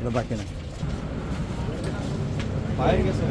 इकडं बाकी नाही मागे सर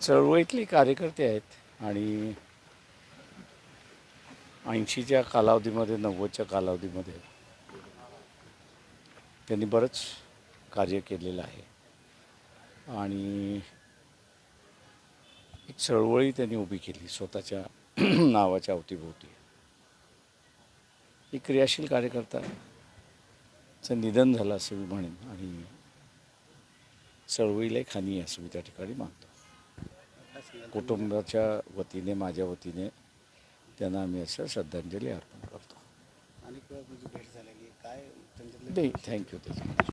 चळवळीतले कार्यकर्ते आहेत आणि ऐंशीच्या कालावधीमध्ये नव्वदच्या कालावधीमध्ये त्यांनी बरंच कार्य केलेलं आहे. आणि एक चळवळी त्यांनी उभी केली स्वतःच्या नावाच्या अवतीभोवती. एक क्रियाशील कार्यकर्ताचं निधन झालं असं मी म्हणेन आणि चळवळीला एक हानी आहे असं मी त्या ठिकाणी मानतो. कुटुंबाच्या वतीने माझ्या वतीने त्यांना आम्ही असं श्रद्धांजली अर्पण करतो. आणि भेट झालेली काय नाही थँक्यू त्याच्यामध्ये.